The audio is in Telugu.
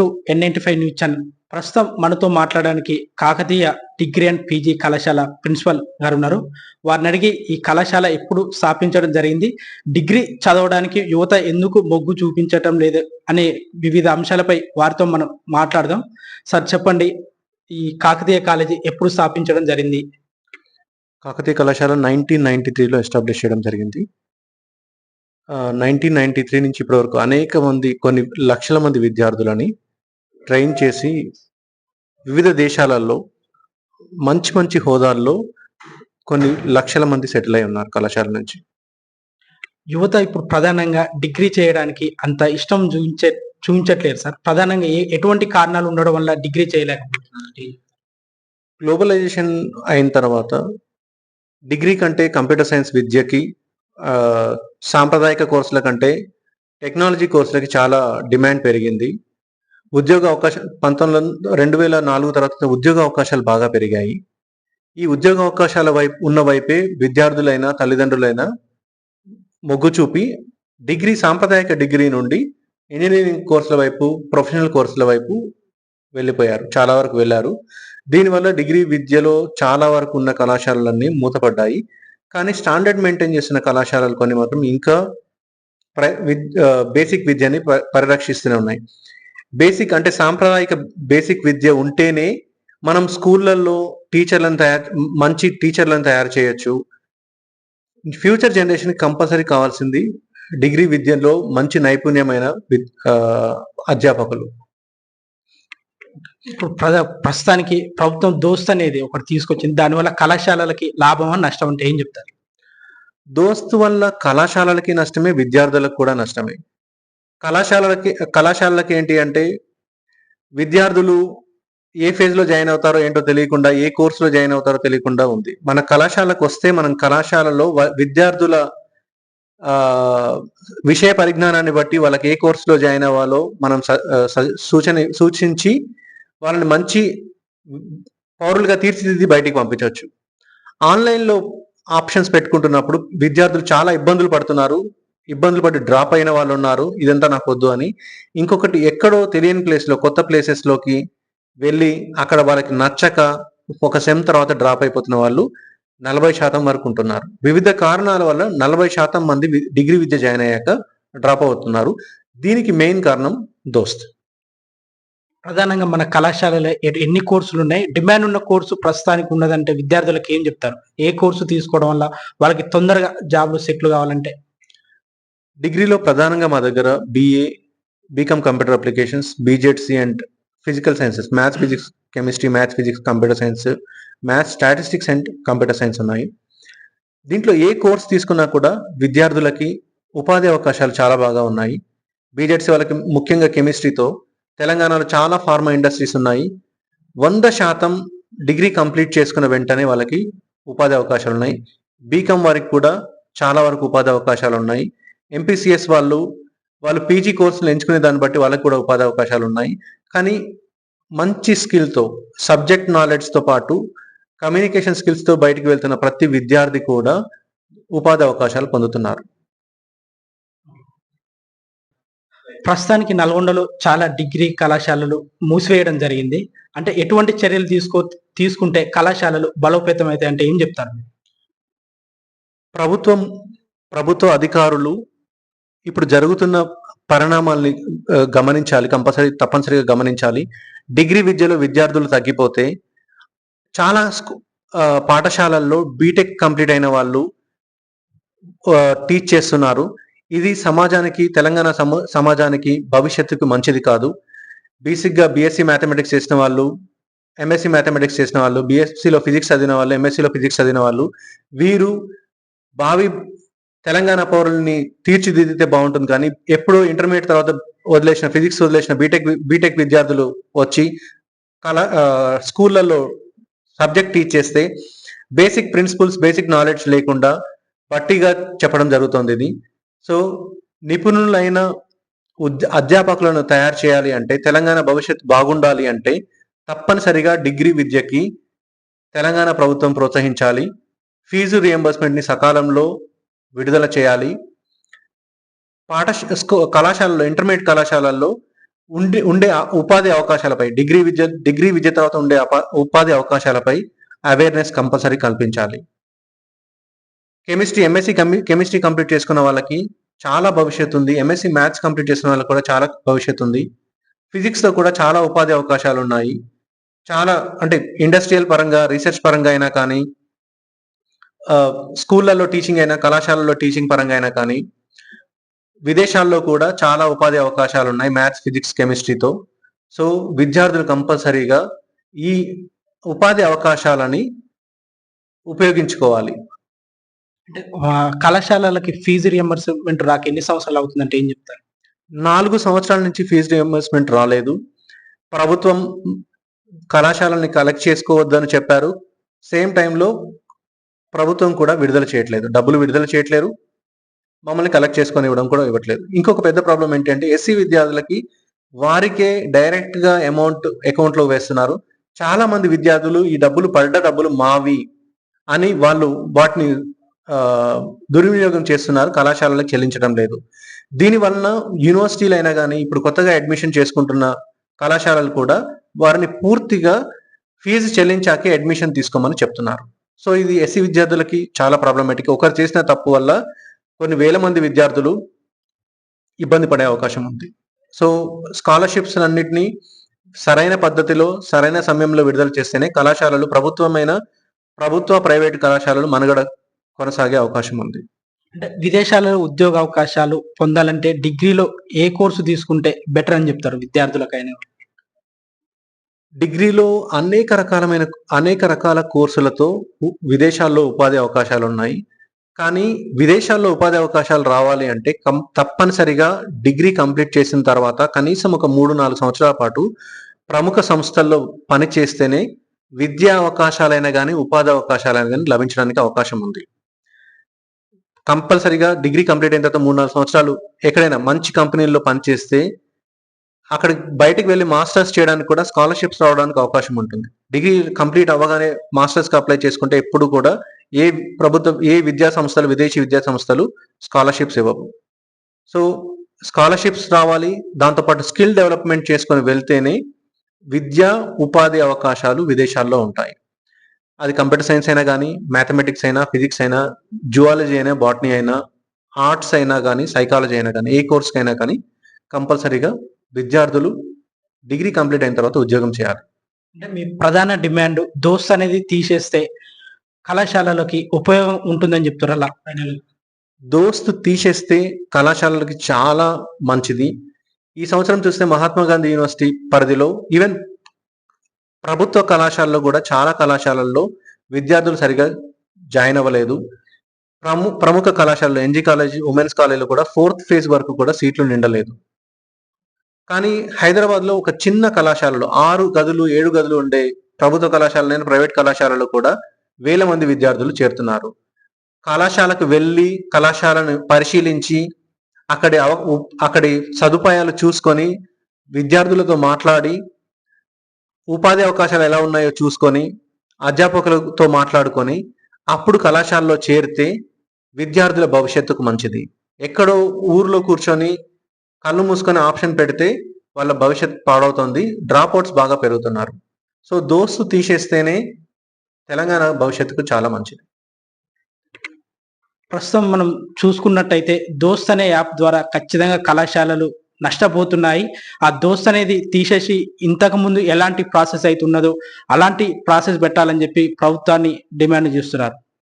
To N ninety five news channel. ప్రస్తుతం మనతో మాట్లాడడానికి కాకతీయ డిగ్రీ అండ్ పీజీ కళాశాల ప్రిన్సిపల్ గారు ఉన్నారు వారిని అడిగి ఈ కళాశాల ఎప్పుడు స్థాపించడం జరిగింది. డిగ్రీ చదవడానికి యువత ఎందుకు మొగ్గు చూపించటం లేదు అనే వివిధ అంశాలపై వారితో మనం మాట్లాడదాం. సార్ చెప్పండి ఈ కాకతీయ కాలేజీ ఎప్పుడు స్థాపించడం జరిగింది? కాకతీయ కళాశాల నైన్టీన్ నైన్టీ త్రీలో ఎస్టాబ్లిష్ చేయడం జరిగింది. నైన్టీన్ నైన్టీ త్రీ నుంచి ఇప్పటి వరకు అనేక మంది కొన్ని లక్షల మంది విద్యార్థులని ట్రైన్ చేసి వివిధ దేశాలలో మంచి మంచి హోదాల్లో కొన్ని లక్షల మంది సెటిల్ అయి ఉన్నారు కళాశాల నుంచి. యువత ఇప్పుడు ప్రధానంగా డిగ్రీ చేయడానికి అంత ఇష్టం చూపించే చూపించట్లేదు సార్. ప్రధానంగా ఏ ఎటువంటి కారణాలు ఉండడం వల్ల డిగ్రీ చేయలేకపోతున్నారు? గ్లోబలైజేషన్ అయిన తర్వాత డిగ్రీ కంటే కంప్యూటర్ సైన్స్ విద్యకి సాంప్రదాయిక కోర్సుల కంటే టెక్నాలజీ కోర్సులకి చాలా డిమాండ్ పెరిగింది. ఉద్యోగ అవకాశం పంతొమ్మిది రెండు వేల నాలుగు తర్వాత ఉద్యోగ అవకాశాలు బాగా పెరిగాయి. ఈ ఉద్యోగ అవకాశాల వైపు ఉన్న వైపే విద్యార్థులైనా తల్లిదండ్రులైనా మొగ్గు చూపి డిగ్రీ సాంప్రదాయక డిగ్రీ నుండి ఇంజనీరింగ్ కోర్సుల వైపు ప్రొఫెషనల్ కోర్సుల వైపు వెళ్ళిపోయారు. చాలా వరకు వెళ్ళారు. దీనివల్ల డిగ్రీ విద్యలో చాలా వరకు ఉన్న కళాశాలలన్నీ మూతపడ్డాయి. కానీ స్టాండర్డ్ మెయింటైన్ చేసిన కళాశాలలు కొన్ని మాత్రం ఇంకా ప్ర- విద్- బేసిక్ విద్యని ప- పరిరక్షిస్తూనే ఉన్నాయి. బేసిక్ అంటే సాంప్రదాయిక బేసిక్ విద్య ఉంటేనే మనం స్కూళ్ళల్లో టీచర్లను తయారు మంచి టీచర్లను తయారు చేయొచ్చు. ఫ్యూచర్ జనరేషన్ కంపల్సరీ కావాల్సింది డిగ్రీ విద్యలో మంచి నైపుణ్యమైన అధ్యాపకులు. ప్రస్తుతానికి ప్రభుత్వం దోస్త్ అనేది ఒకటి తీసుకొచ్చింది. దానివల్ల కళాశాలలకి లాభమా నష్టం అంటే ఏం చెప్తారు? దోస్తు వల్ల కళాశాలలకి నష్టమే విద్యార్థులకు కూడా నష్టమే. కళాశాలలకి కళాశాలలకి ఏంటి అంటే విద్యార్థులు ఏ ఫేజ్లో జాయిన్ అవుతారో ఏంటో తెలియకుండా ఏ కోర్సులో జాయిన్ అవుతారో తెలియకుండా ఉంది. మన కళాశాలకు వస్తే మనం కళాశాలలో వ- విద్యార్థుల విషయ పరిజ్ఞానాన్ని బట్టి వాళ్ళకి ఏ కోర్సులో జాయిన్ అవ్వాలో మనం స- సూచన సూచించి వాళ్ళని మంచి పౌరులుగా తీర్చిదిద్ది బయటికి పంపించవచ్చు. ఆన్లైన్లో ఆప్షన్స్ పెట్టుకుంటున్నప్పుడు విద్యార్థులు చాలా ఇబ్బందులు పడుతున్నారు. ఇబ్బందులు పడి డ్రాప్ అయిన వాళ్ళు ఉన్నారు ఇదంతా నాకు వద్దు అని. ఇంకొకటి ఎక్కడో తెలియని ప్లేస్లో కొత్త ప్లేసెస్లోకి వెళ్ళి అక్కడ వాళ్ళకి నచ్చక ఒక సెమ్ తర్వాత డ్రాప్ అయిపోతున్న వాళ్ళు నలభై శాతం వరకు ఉంటున్నారు. వివిధ కారణాల వల్ల నలభై శాతం మంది డిగ్రీ విద్య జాయిన్ అయ్యాక డ్రాప్ అవుతున్నారు. దీనికి మెయిన్ కారణం దోస్త్. ప్రధానంగా మన కళాశాలలో ఎన్ని కోర్సులు ఉన్నాయి? డిమాండ్ ఉన్న కోర్సు ప్రస్తుతానికి ఉన్నదంటే విద్యార్థులకు ఏం చెప్తారు? ఏ కోర్సు తీసుకోవడం వల్ల వాళ్ళకి తొందరగా జాబ్లు సెటిల్ కావాలంటే? డిగ్రీలో ప్రధానంగా మా దగ్గర BA BCom computer applications BZC and physical sciences maths physics chemistry maths physics computer science maths statistics and computer science ఉన్నాయి. దీంట్లో ఏ కోర్స్ తీసుకున్నా కూడా విద్యార్థులకి ఉపాధి అవకాశాలు చాలా బాగా ఉన్నాయి. బీజెడ్సి వాళ్ళకి ముఖ్యంగా కెమిస్ట్రీతో తెలంగాణలో చాలా ఫార్మా ఇండస్ట్రీస్ ఉన్నాయి. వంద శాతం డిగ్రీ కంప్లీట్ చేసుకున్న వెంటనే వాళ్ళకి ఉపాధి అవకాశాలు ఉన్నాయి. బీకామ్ వారికి కూడా చాలా వరకు ఉపాధి అవకాశాలు ఉన్నాయి. ఎంపీసీఎస్ వాళ్ళు వాళ్ళు పీజీ కోర్సులు ఎంచుకునే దాన్ని బట్టి వాళ్ళకి కూడా ఉపాధి అవకాశాలు ఉన్నాయి. కానీ మంచి స్కిల్తో సబ్జెక్ట్ నాలెడ్జ్తో పాటు కమ్యూనికేషన్ స్కిల్స్తో బయటికి వెళ్తున్న ప్రతి విద్యార్థి కూడా ఉపాధి అవకాశాలు పొందుతున్నారు. ప్రస్తుతానికి నల్గొండలో చాలా డిగ్రీ కళాశాలలు మూసివేయడం జరిగింది. అంటే ఎటువంటి చర్యలు తీసుకో తీసుకుంటే కళాశాలలు బలోపేతం అయితే అంటే ఏం చెప్తారు? ప్రభుత్వం ప్రభుత్వ అధికారులు ఇప్పుడు జరుగుతున్న పరిణామాల్ని గమనించాలి కంపల్సరీ తప్పనిసరిగా గమనించాలి. డిగ్రీ విద్యలో విద్యార్థులు తగ్గిపోతే చాలా స్కూ- పాఠశాలల్లో బీటెక్ కంప్లీట్ అయిన వాళ్ళు టీచ్ చేస్తున్నారు. ఇది సమాజానికి తెలంగాణ సమాజానికి భవిష్యత్తుకు మంచిది కాదు. బీసిక్గా బీఎస్సీ మ్యాథమెటిక్స్ చేసిన వాళ్ళు ఎంఎస్సీ మ్యాథమెటిక్స్ చేసిన వాళ్ళు బీఎస్సీలో ఫిజిక్స్ చదివిన వాళ్ళు ఎంఎస్సీలో ఫిజిక్స్ చదివిన వాళ్ళు వీరు భావి తెలంగాణ పౌరుల్ని తీర్చిదిద్దితే బాగుంటుంది కానీ ఎప్పుడో ఇంటర్మీడియట్ తర్వాత వదిలేసిన ఫిజిక్స్ వదిలేసిన బీటెక్ బీటెక్ విద్యార్థులు వచ్చి కళ స్కూళ్ళల్లో సబ్జెక్ట్ టీచ్ చేస్తే బేసిక్ ప్రిన్సిపల్స్ బేసిక్ నాలెడ్జ్ లేకుండా పట్టిగా చెప్పడం జరుగుతుంది ఇది. సో నిపుణులైన అధ్యాపకులను తయారు చేయాలి అంటే తెలంగాణ భవిష్యత్ బాగుండాలి అంటే తప్పనిసరిగా డిగ్రీ విద్యకి తెలంగాణ ప్రభుత్వం ప్రోత్సహించాలి. ఫీజు రియంబర్స్మెంట్ని సకాలంలో విడుదల చేయాలి. పాఠశ కళాశాలలో ఇంటర్మీడియట్ కళాశాలల్లో ఉండే ఉండే ఉపాధి అవకాశాలపై డిగ్రీ విద్య డిగ్రీ విద్య తర్వాత ఉండే ఉపాధి అవకాశాలపై అవేర్నెస్ కంపల్సరీ కల్పించాలి. కెమిస్ట్రీ ఎంఎస్సీ కెమిస్ట్రీ కంప్లీట్ చేసుకున్న వాళ్ళకి చాలా భవిష్యత్తు ఉంది. ఎంఎస్సి మ్యాథ్స్ కంప్లీట్ చేసుకున్న వాళ్ళకి కూడా చాలా భవిష్యత్తు ఉంది. ఫిజిక్స్లో కూడా చాలా ఉపాధి అవకాశాలు ఉన్నాయి. చాలా అంటే ఇండస్ట్రియల్ పరంగా రీసెర్చ్ పరంగా అయినా కానీ స్కూళ్ళల్లో టీచింగ్ అయినా కళాశాలల్లో టీచింగ్ పరంగా అయినా కానీ విదేశాల్లో కూడా చాలా ఉపాధి అవకాశాలు ఉన్నాయి మ్యాథ్స్ ఫిజిక్స్ కెమిస్ట్రీతో సో విద్యార్థులు కంపల్సరీగా ఈ ఉపాధి అవకాశాలని ఉపయోగించుకోవాలి. అంటే కళాశాలలకి ఫీజు రియంబర్స్మెంట్ రాక ఎన్ని సంవత్సరాలు అవుతుందంటే ఏం చెప్తారు? నాలుగు సంవత్సరాల నుంచి ఫీజు రియంబర్స్మెంట్ రాలేదు. ప్రభుత్వం కళాశాలని కలెక్ట్ చేసుకోవద్దని చెప్పారు. సేమ్ టైంలో ప్రభుత్వం కూడా విడుదల చేయట్లేదు. డబ్బులు విడుదల చేయట్లేరు. మమ్మల్ని కలెక్ట్ చేసుకొని ఇవ్వడం కూడా ఇవ్వట్లేదు. ఇంకొక పెద్ద ప్రాబ్లం ఏంటంటే ఎస్సీ విద్యార్థులకి వారికే డైరెక్ట్గా అమౌంట్ అకౌంట్లో వేస్తున్నారు. చాలా మంది విద్యార్థులు ఈ డబ్బులు పడ్డ డబ్బులు మావి అని వాళ్ళు వాటిని దుర్వినియోగం చేస్తున్నారు. కళాశాలలకు చెల్లించడం లేదు. దీని వలన యూనివర్సిటీలు అయినా కానీ ఇప్పుడు కొత్తగా అడ్మిషన్ చేసుకుంటున్న కళాశాలలు కూడా వారిని పూర్తిగా ఫీజు చెల్లించాకే అడ్మిషన్ తీసుకోమని చెప్తున్నారు. సో ఇది ఎస్సీ విద్యార్థులకి చాలా ప్రాబ్లమేటిక్ ఒకరు చేసిన తప్పు వల్ల కొన్ని వేల మంది విద్యార్థులు ఇబ్బంది పడే అవకాశం ఉంది. సో స్కాలర్షిప్స్ అన్నిటినీ సరైన పద్ధతిలో సరైన సమయంలో విడుదల చేస్తేనే కళాశాలలు ప్రభుత్వమైన ప్రభుత్వ ప్రైవేట్ కళాశాలలు మనుగడ కొనసాగే అవకాశం ఉంది. అంటే విదేశాలలో ఉద్యోగ అవకాశాలు పొందాలంటే డిగ్రీలో ఏ కోర్సు తీసుకుంటే బెటర్ అని చెప్తారు విద్యార్థులకైనా? డిగ్రీలో అనేక రకాలమైన అనేక రకాల కోర్సులతో విదేశాల్లో ఉపాధి అవకాశాలు ఉన్నాయి కానీ విదేశాల్లో ఉపాధి అవకాశాలు రావాలి అంటే కం తప్పనిసరిగా డిగ్రీ కంప్లీట్ చేసిన తర్వాత కనీసం ఒక మూడు నాలుగు సంవత్సరాల పాటు ప్రముఖ సంస్థల్లో పని చేస్తేనే విద్యా అవకాశాలైనా కానీ ఉపాధి అవకాశాలైనా కానీ లభించడానికి అవకాశం ఉంది. కంపల్సరిగా డిగ్రీ కంప్లీట్ అయిన తర్వాత మూడు నాలుగు సంవత్సరాలు ఎక్కడైనా మంచి కంపెనీల్లో పనిచేస్తే అక్కడ బయటికి వెళ్ళి మాస్టర్స్ చేయడానికి కూడా స్కాలర్షిప్స్ రావడానికి అవకాశం ఉంటుంది. డిగ్రీ కంప్లీట్ అవ్వగానే మాస్టర్స్కి అప్లై చేసుకుంటే ఎప్పుడు కూడా ఏ ప్రభుత్వం ఏ విద్యా సంస్థలు విదేశీ విద్యా సంస్థలు స్కాలర్షిప్స్ ఇవ్వవు. సో స్కాలర్షిప్స్ రావాలి దాంతోపాటు స్కిల్ డెవలప్మెంట్ చేసుకొని వెళ్తేనే విద్యా ఉపాధి అవకాశాలు విదేశాల్లో ఉంటాయి. అది కంప్యూటర్ సైన్స్ అయినా కానీ మ్యాథమెటిక్స్ అయినా ఫిజిక్స్ అయినా జువాలజీ అయినా బాటనీ అయినా ఆర్ట్స్ అయినా కానీ సైకాలజీ అయినా కానీ ఏ కోర్స్కైనా అయినా కానీ కంపల్సరీగా విద్యార్థులు డిగ్రీ కంప్లీట్ అయిన తర్వాత ఉద్యోగం చేయాలి. అంటే మీ ప్రధాన డిమాండ్ దోస్త్ అనేది తీసేస్తే కళాశాలలకి ఉపయోగం ఉంటుందని చెప్తారు అలా దోస్తు తీసేస్తే కళాశాలలకి చాలా మంచిది. ఈ సంవత్సరం చూస్తే మహాత్మా గాంధీ యూనివర్సిటీ పరిధిలో ఈవెన్ ప్రభుత్వ కళాశాలలో కూడా చాలా కళాశాలల్లో విద్యార్థులు సరిగా జాయిన్ అవ్వలేదు. ప్రము ప్రముఖ కళాశాలలో ఎన్జీ కాలేజ్ ఉమెన్స్ కాలేజీలో కూడా ఫోర్త్ ఫేజ్ వరకు కూడా సీట్లు నిండలేదు. కానీ హైదరాబాద్లో ఒక చిన్న కళాశాలలో ఆరు గదులు ఏడు గదులు ఉండే ప్రభుత్వ కళాశాలైన ప్రైవేట్ కళాశాలలో కూడా వేల మంది విద్యార్థులు చేరుతున్నారు. కళాశాలకు వెళ్ళి కళాశాలను పరిశీలించి అక్కడి అవ- అక్కడి సదుపాయాలు చూసుకొని విద్యార్థులతో మాట్లాడి ఉపాధి అవకాశాలు ఎలా ఉన్నాయో చూసుకొని అధ్యాపకులతో మాట్లాడుకొని అప్పుడు కళాశాలలో చేరితే విద్యార్థుల భవిష్యత్తుకు మంచిది. ఎక్కడో ఊర్లో కూర్చొని కళ్ళు మూసుకొని ఆప్షన్ పెడితే వాళ్ళ భవిష్యత్ పాడవుతుంది. డ్రాప్ అవుట్స్ బాగా పెరుగుతున్నారు. సో దోస్తు తీసేస్తేనే తెలంగాణ భవిష్యత్తుకు చాలా మంచిది. ప్రస్తుతం మనం చూసుకున్నట్టయితే దోస్త్ అనే యాప్ ద్వారా ఖచ్చితంగా కళాశాలలు నష్టపోతున్నాయి. ఆ దోస్త్ అనేది తీసేసి ఇంతకు ముందు ఎలాంటి ప్రాసెస్ అయితే ఉన్నదో అలాంటి ప్రాసెస్ పెట్టాలని చెప్పి ప్రభుత్వాన్ని డిమాండ్ చేస్తున్నారు.